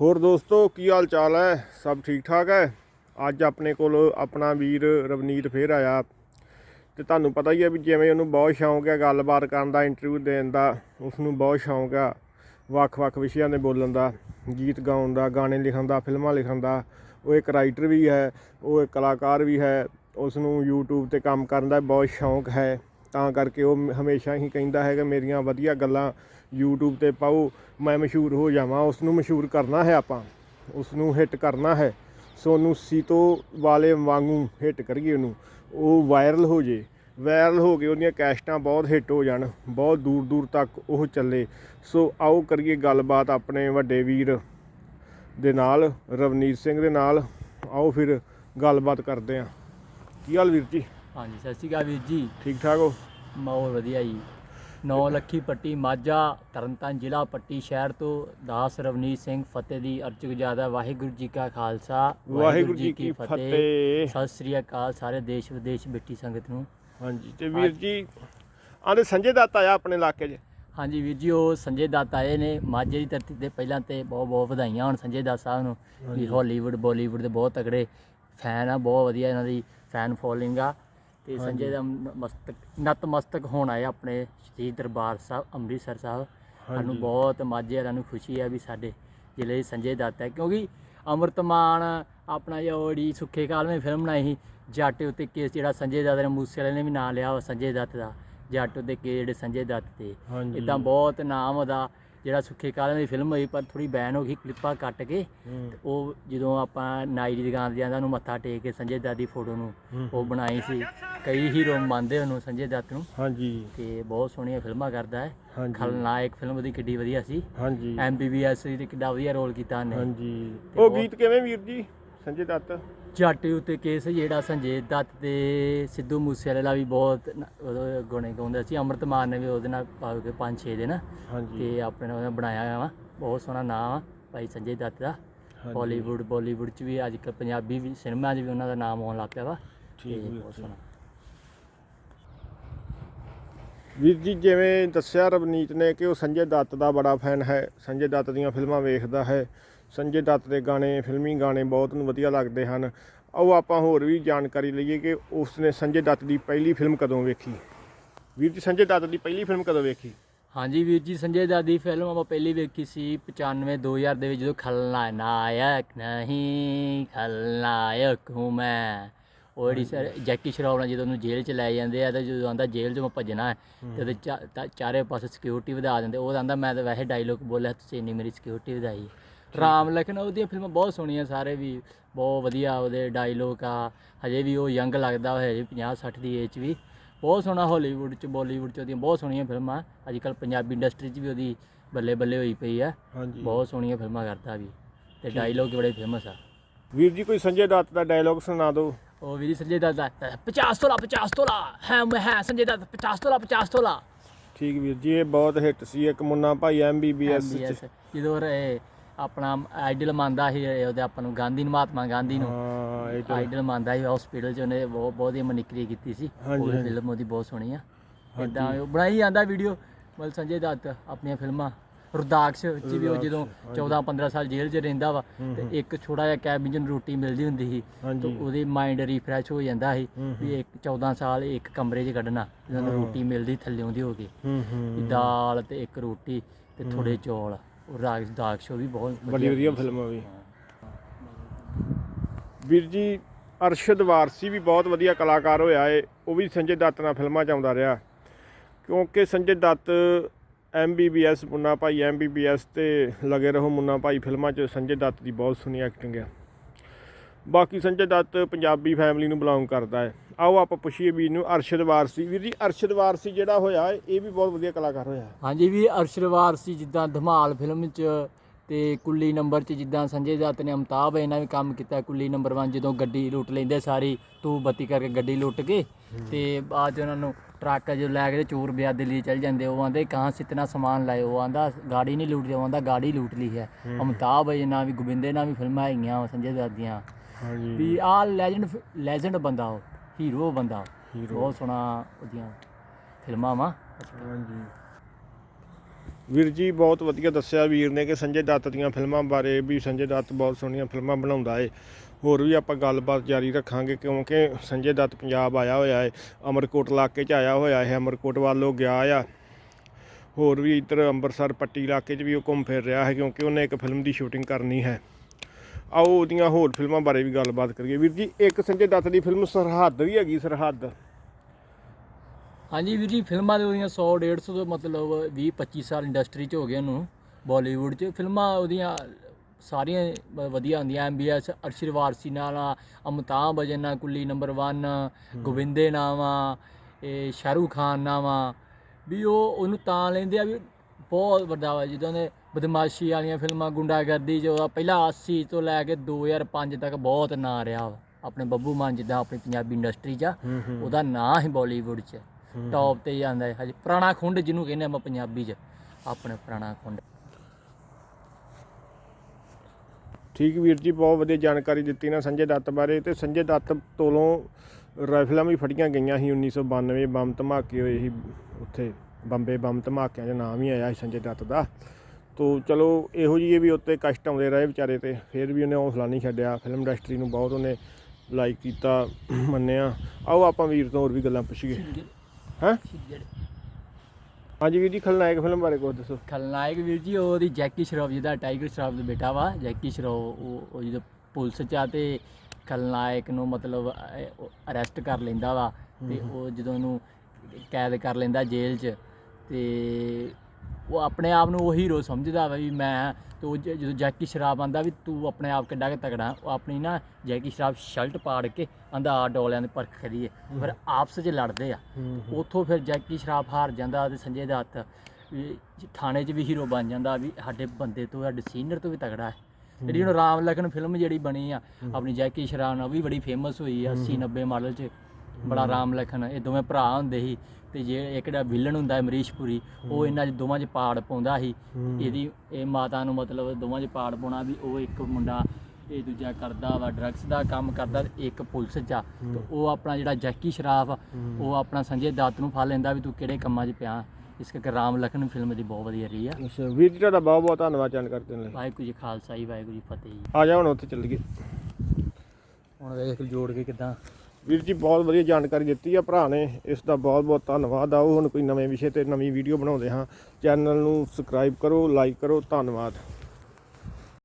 ਹੋਰ ਦੋਸਤੋ, ਕੀ ਹਾਲ ਚਾਲ ਹੈ? ਸਭ ਠੀਕ ਠਾਕ ਹੈ? ਅੱਜ ਆਪਣੇ ਕੋਲ ਆਪਣਾ ਵੀਰ ਰਵਨੀਤ ਫੇਰ ਆਇਆ। ਤੇ ਤੁਹਾਨੂੰ ਪਤਾ ਹੀ ਹੈ ਵੀ ਜਿਵੇਂ ਉਹਨੂੰ ਬਹੁਤ ਸ਼ੌਂਕ ਹੈ ਗੱਲਬਾਤ ਕਰਨ ਦਾ ਇੰਟਰਵਿਊ ਦੇਣ ਦਾ ਉਸ ਨੂੰ ਬਹੁਤ ਸ਼ੌਂਕ ਆ ਵੱਖ-ਵੱਖ ਵਿਸ਼ਿਆਂ ਦੇ ਬੋਲਣ ਦਾ, ਗੀਤ ਗਾਉਣ ਦਾ, ਗਾਣੇ ਲਿਖਣ ਦਾ, ਫਿਲਮਾਂ ਲਿਖਣ ਦਾ। ਉਹ ਇੱਕ ਰਾਈਟਰ ਵੀ ਹੈ, ਉਹ ਇੱਕ ਕਲਾਕਾਰ ਵੀ ਹੈ ਉਸ ਨੂੰ YouTube ਤੇ ਕੰਮ ਕਰਨ ਦਾ ਬਹੁਤ ਸ਼ੌਂਕ ਹੈ। ਤਾਂ ਕਰਕੇ ਉਹ ਹਮੇਸ਼ਾ ਹੀ ਕਹਿੰਦਾ ਹੈ ਕਿ ਮੇਰੀਆਂ ਵਧੀਆ ਗੱਲਾਂ YouTube ਤੇ ਪਾਓ ਮੈਂ ਮਸ਼ਹੂਰ ਹੋ ਜਾਵਾਂ ਉਸ ਨੂੰ ਮਸ਼ਹੂਰ ਕਰਨਾ ਹੈ ਆਪਾਂ। ਉਸ ਨੂੰ ਹਿੱਟ ਕਰਨਾ ਹੈ। ਸੋ ਉਹਨੂੰ ਸੀਤੋ ਵਾਲੇ ਵਾਂਗੂ ਹਿੱਟ ਕਰੀਏ ਉਹਨੂੰ। ਉਹ ਵਾਇਰਲ ਹੋ ਜੇ। ਵਾਇਰਲ ਹੋ ਕੇ ਉਹਦੀਆਂ ਕੈਸਟਾਂ ਬਹੁਤ ਹਿੱਟ ਹੋ ਜਾਣ। ਬਹੁਤ ਦੂਰ ਦੂਰ ਤੱਕ ਉਹ ਚੱਲੇ। ਸੋ ਆਓ ਕਰੀਏ ਗੱਲਬਾਤ ਆਪਣੇ ਵੱਡੇ ਵੀਰ ਦੇ ਨਾਲ ਰਵਨੀਤ ਸਿੰਘ ਦੇ ਨਾਲ। ਆਓ ਫਿਰ ਗੱਲਬਾਤ ਕਰਦੇ ਹਾਂ। ਕੀ ਹਾਲ ਵੀਰ ਜੀ? ਹਾਂਜੀ ਸਤਿ ਸ਼੍ਰੀ ਅਕਾਲ ਵੀਰ ਜੀ। ਠੀਕ ਠਾਕ ਹੋ? ਬਹੁਤ ਵਧੀਆ ਜੀ। ਨੌ ਲੱਖੀ ਪੱਟੀ ਮਾਝਾ ਤਰਨਤਾਰਨ ਜ਼ਿਲ੍ਹਾ ਪੱਟੀ ਸ਼ਹਿਰ ਤੋਂ ਦਾਸ ਰਵਨੀਤ ਸਿੰਘ ਫਤਿਹ ਦੀ ਅਰਜ਼ੂ ਜ਼ਿਆਦਾ ਵਾਹਿਗੁਰੂ ਜੀ ਕਾ ਖਾਲਸਾ ਵਾਹਿਗੁਰੂ ਜੀ ਕੀ ਫਤਿਹ। ਸਤਿ ਸ੍ਰੀ ਅਕਾਲ ਸਾਰੇ ਦੇਸ਼ ਵਿਦੇਸ਼ ਬੈਠੀ ਸੰਗਤ ਨੂੰ। ਹਾਂਜੀ ਤੇ ਵੀਰ ਜੀ ਆਂਦੇ ਸੰਜੇ ਦੱਤ ਆਇਆ ਆਪਣੇ ਇਲਾਕੇ 'ਚ। ਹਾਂਜੀ ਵੀਰ ਜੀ ਉਹ ਸੰਜੇ ਦੱਤ ਆਏ ਨੇ। ਮਾਝੇ ਦੀ ਧਰਤੀ ਤੇ ਪਹਿਲਾਂ ਤੇ ਬਹੁਤ ਬਹੁਤ ਵਧਾਈਆਂ ਹੁਣ ਸੰਜੇ ਦੱਤ ਸਾਹਿਬ ਨੂੰ। ਵੀ ਹਾਲੀਵੁੱਡ ਬਾਲੀਵੁੱਡ ਦੇ ਬਹੁਤ ਤਕੜੇ ਫੈਨ ਆ ਬਹੁਤ ਵਧੀਆ ਇਹਨਾਂ ਦੀ ਫੈਨ ਫੋਲੋਇੰਗ ਆ। ਤੇ ਸੰਜੇ ਦਾ ਮਸਤਕ ਨਤਮਸਤਕ ਹੋਣ ਆਏ ਆਪਣੇ ਸ਼੍ਰੀ ਦਰਬਾਰ ਸਾਹਿਬ ਅੰਮ੍ਰਿਤਸਰ ਸਾਹਿਬ। ਸਾਨੂੰ ਬਹੁਤ ਮਾਝੇ ਵਾਲਿਆਂ ਨੂੰ ਖੁਸ਼ੀ ਹੈ ਵੀ ਸਾਡੇ ਜ਼ਿਲ੍ਹੇ 'ਚ ਸੰਜੇ ਦੱਤ ਹੈ ਕਿਉਂਕਿ ਅੰਮ੍ਰਿਤਮਾਨ ਆਪਣਾ ਜਿਹੜੀ ਸੁੱਖੇ ਕਾਲਵੇਂ ਫਿਲਮ ਬਣਾਈ ਸੀ ਜੱਟ ਉੱਤੇ ਕੇਸ ਜਿਹੜਾ ਸੰਜੇ ਦੱਤ ਨੇ ਮੂਸੇ ਵਾਲੇ ਨੇ ਵੀ ਨਾਂ ਲਿਆ ਸੰਜੇ ਦੱਤ ਦਾ ਜੱਟ ਉੱਤੇ ਕੇ ਜਿਹੜੇ ਸੰਜੇ ਦੱਤ ਤੇ। ਇਦਾਂ ਬਹੁਤ ਨਾਮ ਉਹਦਾ ਜਿਹੜਾ ਸੁੱਖੇ ਕਾਲਵੇਂ ਦੀ ਫਿਲਮ ਹੋਈ ਪਰ ਥੋੜੀ ਬੈਨ ਹੋ ਗਈ ਕਲਿੱਪਾਂ ਕੱਟ ਕੇ। ਤੇ ਉਹ ਜਦੋਂ ਆਪਾਂ ਨਾਈ ਦੀ ਦੁਕਾਨ ਜਾਂਦਾ ਉਹਨੂੰ ਮੱਥਾ ਟੇਕ ਕੇ ਸੰਜੇ ਦੱਤ ਦੀ ਫੋਟੋ ਨੂੰ। ਉਹ ਬਣਾਈ ਸੀ। ਕਈ ਹੀਰੋ ਮੰਨਦੇ ਉਹਨੂੰ ਸੰਜੇ ਦੱਤ ਨੂੰ। ਹਾਂਜੀ। ਤੇ ਬਹੁਤ ਸੋਹਣੀਆਂ ਫਿਲਮਾਂ ਕਰਦਾ ਹੈ। ਖਲਨਾਇਕ ਫਿਲਮ ਉਹਦੀ ਕਿੱਡੀ ਵਧੀਆ ਸੀ। ਹਾਂਜੀ। ਐਮਬੀਬੀਐਸ ਦੀ ਕਿੱਡਾ ਵਧੀਆ ਰੋਲ ਕੀਤਾ ਉਹਨੇ। ਹਾਂਜੀ। ਉਹ ਗੀਤ ਕਿਵੇਂ ਵੀਰ ਜੀ ਸੰਜੇ ਦੱਤ? ਜੱਟ ਉੱਤੇ ਕੇਸ ਜਿਹੜਾ ਸੰਜੇ ਦੱਤ ਤੇ ਸਿੱਧੂ ਮੂਸੇਵਾਲੇ ਦਾ ਵੀ ਬਹੁਤ ਗਾਣੇ ਗਾਉਂਦਾ ਸੀ। ਅੰਮ੍ਰਿਤ ਮਾਨ ਨੇ ਵੀ ਉਹਦੇ ਨਾਲ ਪਾ ਕੇ 5-6 ਦਿਨ ਤੇ ਆਪਣੇ ਨਾਲ ਉਹਨੇ ਬਣਾਇਆ ਹੋਇਆ ਵਾ। ਬਹੁਤ ਸੋਹਣਾ ਨਾਮ ਆ ਭਾਈ ਸੰਜੇ ਦੱਤ ਦਾ। ਹਾਂਜੀ। ਹਾਲੀਵੁੱਡ ਬਾਲੀਵੁੱਡ ਚ ਵੀ ਅੱਜ ਕੱਲ੍ਹ ਪੰਜਾਬੀ ਵੀ ਸਿਨੇਮਾ 'ਚ ਵੀ ਉਹਨਾਂ ਦਾ ਨਾਮ ਆਉਣ ਲੱਗ ਪਿਆ ਵਾ। ਠੀਕ ਵੀਰ ਬਹੁਤ। ਸੋਹਣਾ। ਵੀਰ ਜੀ ਜਿਵੇਂ ਦੱਸਿਆ ਰਵਨੀਤ ਨੇ ਕਿ ਉਹ ਸੰਜੇ ਦੱਤ ਦਾ ਬੜਾ ਫੈਨ ਹੈ। ਸੰਜੇ ਦੱਤ ਦੀਆਂ ਫਿਲਮਾਂ ਵੇਖਦਾ ਹੈ। ਸੰਜੇ ਦੱਤ ਦੇ ਗਾਣੇ ਫਿਲਮੀ ਗਾਣੇ ਬਹੁਤ ਨੂੰ ਵਧੀਆ ਲੱਗਦੇ ਹਨ। ਆਓ ਆਪਾਂ ਹੋਰ ਵੀ ਜਾਣਕਾਰੀ ਲਈਏ ਕਿ ਉਸ ਨੇ ਸੰਜੇ ਦੱਤ ਦੀ ਪਹਿਲੀ ਫਿਲਮ ਕਦੋਂ ਵੇਖੀ? ਵੀਰ ਜੀ ਸੰਜੇ ਦੱਤ ਦੀ ਪਹਿਲੀ ਫਿਲਮ ਕਦੋਂ ਵੇਖੀ? ਹਾਂਜੀ ਵੀਰ ਜੀ ਸੰਜੇ ਦੱਤ ਦੀ ਫਿਲਮ ਆਪਾਂ ਪਹਿਲੀ ਵੇਖੀ ਸੀ 95 2000 ਦੇ ਵਿੱਚ ਜਦੋਂ ਖਲਨਾਇਕ ਨਹੀਂ ਖਲਨਾਇਕ ਹੂੰ ਮੈਂ। ਉਹ ਜਿਹੜੀ ਸਰ ਜੈਕੀ ਸ਼ਰੋਫ ਨਾਲ ਜਦੋਂ ਉਹਨੂੰ ਜੇਲ੍ਹ ਚ ਲੈ ਜਾਂਦੇ ਆ ਤੇ ਜਦੋਂ ਆਂਦਾ ਜੇਲ੍ਹ ਚੋਂ ਮੈਂ ਭੱਜਣਾ ਹੈ ਤੇ ਉਹਦੇ ਚਾ- ਤਾਂ ਚਾਰੇ ਪਾਸੇ ਸਿਕਿਉਰਿਟੀ ਵਧਾ ਦਿੰਦੇ। ਉਹ ਆਂਦਾ ਮੈਂ ਤਾਂ ਵੈਸੇ ਡਾਇਲੋਗ ਬੋਲਿਆ ਤੁਸੀਂ ਇੰਨੀ ਮੇਰੀ ਸਿਕਿਉਰਿਟੀ ਵਧਾਈ ਰਾਮ ਲਖਨਊ ਦੀਆਂ ਫਿਲਮਾਂ ਬਹੁਤ ਸੋਹਣੀਆਂ ਸਾਰੇ ਵੀ ਬਹੁਤ ਵਧੀਆ ਉਹਦੇ ਡਾਇਲੋਗ ਆ। ਹਜੇ ਵੀ ਉਹ ਯੰਗ ਲੱਗਦਾ ਹੈ ਹਜੇ 50 60 ਦੀ ਏਜ ਵੀ। ਬਹੁਤ ਸੋਹਣਾ ਹਾਲੀਵੁੱਡ ਚ ਬਾਲੀਵੁੱਡ ਚ ਉਹਦੀਆਂ ਬਹੁਤ ਸੋਹਣੀਆਂ ਫਿਲਮਾਂ। ਅੱਜ ਕੱਲ ਪੰਜਾਬੀ ਇੰਡਸਟਰੀ ਚ ਵੀ ਉਹਦੀ ਬੱਲੇ ਬੱਲੇ ਹੋਈ ਪਈ ਆ। ਹਾਂਜੀ। ਬਹੁਤ ਸੋਹਣੀਆਂ ਫਿਲਮਾਂ ਕਰਦਾ ਵੀ। ਤੇ ਡਾਇਲੋਗ ਬੜੇ ਫੇਮਸ ਆ। ਵੀਰ ਜੀ ਕੋਈ ਸੰਜੇ ਦੱਤ ਦਾ ਡਾਇਲੌਗ ਸੁਣਾ ਦਿਓ। ਉਹ ਵੀਰੀ ਸੰਜੇ ਦੱਤ ਦਾ 50 ਤੋਲਾ 50 ਤੋਲਾ। ਹੈ ਮੈਂ ਹੈ ਸੰਜੇ ਦੱਤ 50 ਤੋਲਾ 50 ਤੋਲਾ। ਠੀਕ ਵੀਰ ਜੀ ਇਹ ਬਹੁਤ ਹਿੱਟ ਸੀ ਇੱਕ ਮੁੰਨਾ ਭਾਈ ਐਮਬੀਬੀਐਸ ਜਦੋਂ ਇਹ ਆਪਣਾ ਆਈਡਲ ਮੰਨਦਾ ਸੀ ਉਹਦੇ ਆਪਾਂ ਨੂੰ ਗਾਂਧੀ ਨੂੰ ਮਹਾਤਮਾ ਗਾਂਧੀ ਨੂੰ। ਹਾਂ ਇਹ ਤਾਂ ਆਈਡਲ ਮੰਨਦਾ ਸੀ ਹਸਪੀਟਲ 'ਚ ਉਹਨੇ ਬਹੁਤ ਬਹੁਤ ਹੀ ਮਨਿਕਰੀ ਕੀਤੀ ਸੀ। ਹਾਂਜੀ, ਉਹ ਹਾਂਜੀ। ਫਿਲਮ ਉਹਦੀ ਬਹੁਤ ਸੋਹਣੀ ਆ। ਇਦਾਂ ਉਹ ਬਣਾਈ ਜਾਂਦਾ ਵੀਡੀਓ ਮਤਲਬ ਸੰਜੇ ਦੱਤ ਆਪਣੀਆਂ ਫਿਲਮਾਂ। ਰੁਦਾਕਸ਼ ਚ ਵੀ ਉਹ ਜਦੋਂ 14 15 ਸਾਲ ਜੇਲ੍ਹ 'ਚ ਰਹਿੰਦਾ ਵਾ ਤੇ ਇੱਕ ਛੋਟਾ ਜਿਹਾ ਕੈਬਿਨ 'ਚ ਰੋਟੀ ਮਿਲਦੀ ਹੁੰਦੀ ਸੀ ਤੇ ਉਹਦੇ ਮਾਈਂਡ ਰੀਫਰੈਸ਼ ਹੋ ਜਾਂਦਾ ਸੀ ਵੀ ਇੱਕ 14 ਸਾਲ ਇੱਕ ਕਮਰੇ 'ਚ ਕੱਢਣਾ ਜਦੋਂ ਰੋਟੀ ਮਿਲਦੀ ਥੱਲੇ ਦੀ ਹੋ ਕੇ। ਹੂੰ ਹੂੰ ਵੀ ਦਾਲ ਤੇ ਇੱਕ ਰੋਟੀ ਤੇ ਥੋੜੇ ਚੌਲ। ਉਹ ਰਾਗ ਦਾਕਸ਼ ਉਹ ਵੀ ਬਹੁਤ ਬੜੀ ਵਧੀਆ ਫਿਲਮ ਆ ਵੀ। ਵੀਰ ਜੀ ਅਰਸ਼ਦ ਵਾਰਸੀ ਵੀ ਬਹੁਤ ਵਧੀਆ ਕਲਾਕਾਰ ਹੋਇਆ ਏ। ਉਹ ਵੀ ਸੰਜੇ ਦੱਤ ਨਾਲ ਫਿਲਮਾਂ 'ਚ ਆਉਂਦਾ ਰਿਹਾ। ਕਿਉਂਕਿ ਸੰਜੇ ਦੱਤ ਐਮਬੀਬੀਐਸ ਮੁੰਨਾ ਭਾਈ ਐਮਬੀਬੀਐਸ ਤੇ ਲਗੇ ਰਹੋ ਮੁੰਨਾ ਭਾਈ ਫਿਲਮਾਂ 'ਚ ਸੰਜੇ ਦੱਤ ਦੀ ਬਹੁਤ ਸੋਹਣੀ ਐਕਟਿੰਗ ਆ। ਬਾਕੀ ਸੰਜੇ ਦੱਤ ਪੰਜਾਬੀ ਫੈਮਿਲੀ ਨੂੰ ਬਿਲੋਂਗ ਕਰਦਾ ਹੈ। ਆਓ ਆਪਾਂ ਪੁੱਛੀਏ ਵੀਰ ਨੂੰ ਅਰਸ਼ਦ ਵਾਰਸੀ। ਵੀਰ ਜੀ ਅਰਸ਼ਦ ਵਾਰਸੀ ਜਿਹੜਾ ਹੋਇਆ ਇਹ ਵੀ ਬਹੁਤ ਵਧੀਆ ਕਲਾਕਾਰ ਹੋਇਆ। ਹਾਂਜੀ ਵੀ ਅਰਸ਼ਰਵਾਰ ਸੀ ਜਿੱਦਾਂ ਧਮਾਲ ਫਿਲਮ 'ਚ ਤੇ ਕੁੱਲੀ ਨੰਬਰ 'ਚ ਜਿੱਦਾਂ ਸੰਜੇ ਦੱਤ ਨੇ ਅਮਤਾਬ ਇਹਨਾਂ ਵੀ ਕੰਮ ਕੀਤਾ ਕੁੱਲੀ ਨੰਬਰ 1 ਜਦੋਂ ਗੱਡੀ ਲੁੱਟ ਲੈਂਦੇ ਸਾਰੀ ਤੂੰ ਬੱਤੀ ਕਰਕੇ ਗੱਡੀ ਲੁੱਟ ਕੇ। ਤੇ ਬਾਅਦ 'ਚ ਉਹਨਾਂ ਨੂੰ ਟਰੱਕ ਜੋ ਲੈ ਕੇ ਚੋਰ ਬਿਆ ਦਿੱਲੀ ਚਲ ਜਾਂਦੇ ਉਹ ਆਂਦੇ ਕਹਾਂ ਸਿਤਨਾ ਸਮਾਨ ਲਾਏ ਉਹ ਆਂਦਾ ਗਾੜੀ ਨਹੀਂ ਲੁੱਟ ਉਹ ਆਂਦਾ ਗਾੜੀ ਲੁੱਟ ਲਈ ਹੈ। ਅਮਤਾਬ ਇਹਨਾਂ ਵੀ ਗੋਬਿੰਦੇ ਨਾਲ ਵੀ ਫਿਲਮਾਂ ਵਾ ਸੰਜੇ ਦੱਤ ਦੀਆਂ। ਹਾਂਜੀ। ਵੀ ਆ ਲੈਜੈਂਡ ਲੈਜੈਂਡ ਬੰਦਾ ਉਹ ਹੀਰੋ ਬੰਦਾ। ਉਹ। ਹੀਰੋ ਬਹੁਤ ਸੋਹਣਾ ਉਹਦੀਆਂ ਫਿਲਮਾਂ ਵਾ। ਹਾਂਜੀ। ਵੀਰ ਜੀ ਬਹੁਤ ਵਧੀਆ ਦੱਸਿਆ ਵੀਰ ਨੇ ਕਿ ਸੰਜੇ ਦੱਤ ਦੀਆਂ ਫਿਲਮਾਂ ਬਾਰੇ ਵੀ ਸੰਜੇ ਦੱਤ ਬਹੁਤ ਸੋਹਣੀਆਂ ਫਿਲਮਾਂ ਬਣਾਉਂਦਾ ਏ। ਹੋਰ ਵੀ ਆਪਾਂ ਗੱਲਬਾਤ ਜਾਰੀ ਰੱਖਾਂਗੇ ਕਿਉਂਕਿ ਸੰਜੇ ਦੱਤ ਪੰਜਾਬ ਆਇਆ ਹੋਇਆ ਏ ਅਮਰਕੋਟ ਇਲਾਕੇ 'ਚ ਆਇਆ ਹੋਇਆ ਹੈ ਅਮਰਕੋਟ ਵੱਲੋਂ ਗਿਆ ਆ। ਹੋਰ ਵੀ ਇੱਧਰ ਅੰਮ੍ਰਿਤਸਰ ਪੱਟੀ ਇਲਾਕੇ 'ਚ ਵੀ ਉਹ ਘੁੰਮ ਫਿਰ ਰਿਹਾ ਹੈ ਕਿਉਂਕਿ ਉਹਨੇ ਇੱਕ ਫਿਲਮ ਦੀ ਸ਼ੂਟਿੰਗ ਕਰਨੀ ਹੈ। ਆਓ ਉਹਦੀਆਂ ਹੋਰ ਫਿਲਮਾਂ ਬਾਰੇ ਵੀ ਗੱਲਬਾਤ ਕਰੀਏ। ਵੀਰ ਜੀ ਇੱਕ ਸੰਜੇ ਦੱਤ ਦੀ ਫਿਲਮ ਸਰਹੱਦ ਵੀ ਹੈਗੀ ਸਰਹੱਦ। ਹਾਂਜੀ ਵੀਰ ਜੀ ਫਿਲਮਾਂ ਦੇ ਉਹਦੀਆਂ 100 150 ਤੋਂ ਮਤਲਬ 20 25 ਸਾਲ ਇੰਡਸਟਰੀ 'ਚ ਹੋ ਗਏ ਉਹਨੂੰ ਬਾਲੀਵੁੱਡ 'ਚ। ਫਿਲਮਾਂ ਉਹਦੀਆਂ ਸਾਰੀਆਂ ਵਧੀਆ ਹੁੰਦੀਆਂ। ਐਮਬੀਐਸ ਅਰਸ਼ਰ ਵਾਰਸੀ ਨਾਲ ਅਮਤਾਬ ਬਚਨ ਨਾਲ ਕੁੱਲੀ ਨੰਬਰ 1 ਗੋਵਿੰਦੇ ਨਾਵਾ ਇਹ ਸ਼ਾਹਰੂਖ ਖਾਨ ਨਾਵਾ ਵੀ ਉਹ ਉਹਨੂੰ ਤਾਂ ਲੈਂਦੇ ਆ ਵੀ ਬਹੁਤ ਵੱਡਾ ਵਾ ਜਦੋਂ ਨੇ ਬਦਮਾਸ਼ੀ ਵਾਲੀਆਂ ਫਿਲਮਾਂ ਗੁੰਡਾਗਰਦੀ ਜੋ ਪਹਿਲਾਂ 80 ਤੋਂ ਲੈ ਕੇ 2005 ਤੱਕ ਬਹੁਤ ਨਾਂ ਰਿਹਾ ਆਪਣੇ ਬੱਬੂ ਮਾਨ ਜਿੱਦਾਂ ਆਪਣੀ ਪੰਜਾਬੀ ਇੰਡਸਟਰੀ 'ਚ ਉਹਦਾ ਨਾਂ ਹੀ ਬਾਲੀਵੁੱਡ 'ਚ। ਟੌਪ ਤੇ ਜਾਂਦਾ ਹੈ ਹਜੇ ਪੁਰਾਣਾ ਖੁੰਡ ਜਿਹਨੂੰ ਕਹਿੰਦੇ ਆਪਾਂ ਪੰਜਾਬੀ 'ਚ ਆਪਣੇ ਪੁਰਾਣਾ ਖੁੰਡ। ਠੀਕ ਵੀਰ ਜੀ ਬਹੁਤ ਵਧੀਆ ਜਾਣਕਾਰੀ ਦਿੱਤੀ ਨਾ ਸੰਜੇ ਦੱਤ ਬਾਰੇ। ਤੇ ਸੰਜੇ ਦੱਤ ਤੋਲੋਂ ਰਾਈਫਲਾਂ ਵੀ ਫੜੀਆਂ ਗਈਆਂ ਸੀ 1992 ਬੰਬ ਧਮਾਕੇ ਹੋਏ ਸੀ ਉੱਥੇ। ਬੰਬੇ ਬੰਬ ਧਮਾਕਿਆਂ ਦਾ ਨਾਮ ਹੀ ਆਇਆ ਸੀ ਸੰਜੇ ਦੱਤ ਦਾ। ਤੋ ਚਲੋ ਇਹੋ ਜਿਹੇ ਵੀ ਉੱਤੇ ਕਸ਼ਟ ਆਉਂਦੇ ਰਹੇ ਵਿਚਾਰੇ ਤੇ ਫਿਰ ਵੀ ਉਹਨੇ ਹੌਸਲਾ ਨਹੀਂ ਛੱਡਿਆ ਫਿਲਮ ਇੰਡਸਟਰੀ ਨੂੰ ਬਹੁਤ ਉਹਨੇ ਲਾਈਕ ਕੀਤਾ ਮੰਨਿਆ। ਆਓ ਆਪਾਂ ਵੀਰ ਤੋਂ ਹੋਰ ਵੀ ਗੱਲਾਂ ਪੁੱਛੀਏ। ਹੈਂ? ਹਾਂਜੀ ਵੀਰ ਜੀ ਖਲਨਾਇਕ ਫਿਲਮ ਬਾਰੇ ਕੁਝ ਦੱਸੋ। ਖਲਨਾਇਕ ਵੀਰ ਜੀ ਉਹਦੀ ਜੈਕੀ ਸ਼ਰੋਫ ਜਿਹਦਾ ਟਾਈਗਰ ਸ਼ਰੋਫ ਦਾ ਬੇਟਾ ਵਾ ਜੈਕੀ ਸ਼ਰੋਫ ਉਹ ਉਹ ਜਦੋਂ ਪੁਲਿਸ ਚ ਆ ਤੇ ਖਲਨਾਇਕ ਨੂੰ ਮਤਲਬ ਅਰੈਸਟ ਕਰ ਲੈਂਦਾ ਵਾ ਤੇ ਉਹ ਜਦੋਂ ਉਹਨੂੰ ਕੈਦ ਕਰ ਲੈਂਦਾ ਜੇਲ੍ਹ 'ਚ ਤੇ ਉਹ ਆਪਣੇ ਆਪ ਨੂੰ ਉਹ ਹੀਰੋ ਸਮਝਦਾ ਵਾ ਵੀ ਮੈਂ ਤੇ ਉਹ ਜ- ਜਦੋਂ ਜੈਕੀ ਸ਼ਰਾਫ ਆਂਦਾ ਵੀ ਤੂੰ ਆਪਣੇ ਆਪ ਕਿੱਡਾ ਕਿ ਤਗੜਾ ਉਹ ਆਪਣੀ ਨਾ ਜੈਕੀ ਸ਼ਰਾਫ ਸ਼ਰਟ ਪਾੜ ਕੇ ਆਂਦਾ ਆ ਡੋਲਿਆਂ ਦੇ ਪਰਖ ਕਰੀਏ ਫਿਰ ਆਪਸ 'ਚ ਲੜਦੇ ਆ। ਉੱਥੋਂ ਫਿਰ ਜੈਕੀ ਸ਼ਰਾਫ ਹਾਰ ਜਾਂਦਾ ਤੇ ਸੰਜੇ ਦੱਤ ਵੀ ਥਾਣੇ 'ਚ ਵੀ ਹੀਰੋ ਬਣ ਜਾਂਦਾ ਵੀ ਸਾਡੇ ਬੰਦੇ ਤੋਂ ਸਾਡੇ ਸੀਨੀਅਰ ਤੋਂ ਵੀ ਤਗੜਾ ਹੈ। ਜਿਹੜੀ ਹੁਣ ਰਾਮ ਲਖਨ ਫਿਲਮ ਜਿਹੜੀ ਬਣੀ ਆ ਆਪਣੀ ਜੈਕੀ ਸ਼ਰਾਫ ਨਾਲ ਉਹ ਵੀ ਬੜੀ ਫੇਮਸ ਹੋਈ ਆ 80 90 ਮਾਡਲ 'ਚ ਬੜਾ ਰਾਮ ਲਖਨ ਇਹ ਦੋਵੇਂ ਭਰਾ ਹੁੰਦੇ ਸੀ। ਤੇ ਜੇ ਇੱਕ ਜਿਹੜਾ ਵਿਲਨ ਹੁੰਦਾ ਹੈ ਅਮਰੀਸ਼ਪੁਰੀ ਉਹ ਇਹਨਾਂ 'ਚ ਦੋਵਾਂ 'ਚ ਪਾੜ ਪਾਉਂਦਾ ਸੀ। ਇਹਦੀ ਇਹ ਮਾਤਾ ਨੂੰ ਮਤਲਬ ਦੋਵਾਂ 'ਚ ਪਾੜ ਪਾਉਣਾ ਵੀ ਉਹ ਇੱਕ ਮੁੰਡਾ ਇਹ ਦੂਜਾ ਕਰਦਾ ਵਾ ਡਰੱਗਸ ਦਾ ਕੰਮ ਕਰਦਾ ਤੇ ਇੱਕ ਪੁਲਿਸ 'ਚ ਆ। ਤੇ ਉਹ ਆਪਣਾ ਜਿਹੜਾ ਜੈਕੀ ਸ਼ਰਾਫ ਆ, ਉਹ ਆਪਣਾ ਸੰਜੇ ਦੱਤ ਨੂੰ ਫੜ ਲੈਂਦਾ ਵੀ ਤੂੰ ਕਿਹੜੇ ਕੰਮਾਂ 'ਚ ਪਿਆ। ਇਸ ਕਰਕੇ ਰਾਮ ਲਖਨ ਫਿਲਮ ਦੀ ਬਹੁਤ ਵਧੀਆ ਰਹੀ ਆ। ਅੱਛਾ ਵੀਰ ਜੀ ਤੁਹਾਡਾ ਬਹੁਤ ਬਹੁਤ ਧੰਨਵਾਦ ਜਾਣਕਾਰੀ ਦੇਣ ਲਈ। ਵਾਹਿਗੁਰੂ ਜੀ ਖਾਲਸਾ ਜੀ ਵਾਹਿਗੁਰੂ ਜੀ ਫਤਿਹ ਜੀ। ਆ ਜਾ ਹੁਣ ਉੱਥੇ ਚੱਲੀਏ। ਹੁਣ ਵੇਖ ਜੋੜ ਕੇ ਕਿਦਾਂ ਵੀਰ ਜੀ, ਬਹੁਤ ਵਧੀਆ ਜਾਣਕਾਰੀ ਦਿੱਤੀ ਆ ਭਰਾ ਨੇ। ਇਸ ਦਾ ਬਹੁਤ ਬਹੁਤ ਧੰਨਵਾਦ ਆਓ ਹੁਣ ਕੋਈ ਨਵੇਂ ਵਿਸ਼ੇ ਤੇ ਨਵੀਂ ਵੀਡੀਓ ਬਣਾਉਂਦੇ ਹਾਂ। ਚੈਨਲ ਨੂੰ ਸਬਸਕ੍ਰਾਈਬ ਕਰੋ ਲਾਈਕ ਕਰੋ, ਧੰਨਵਾਦ।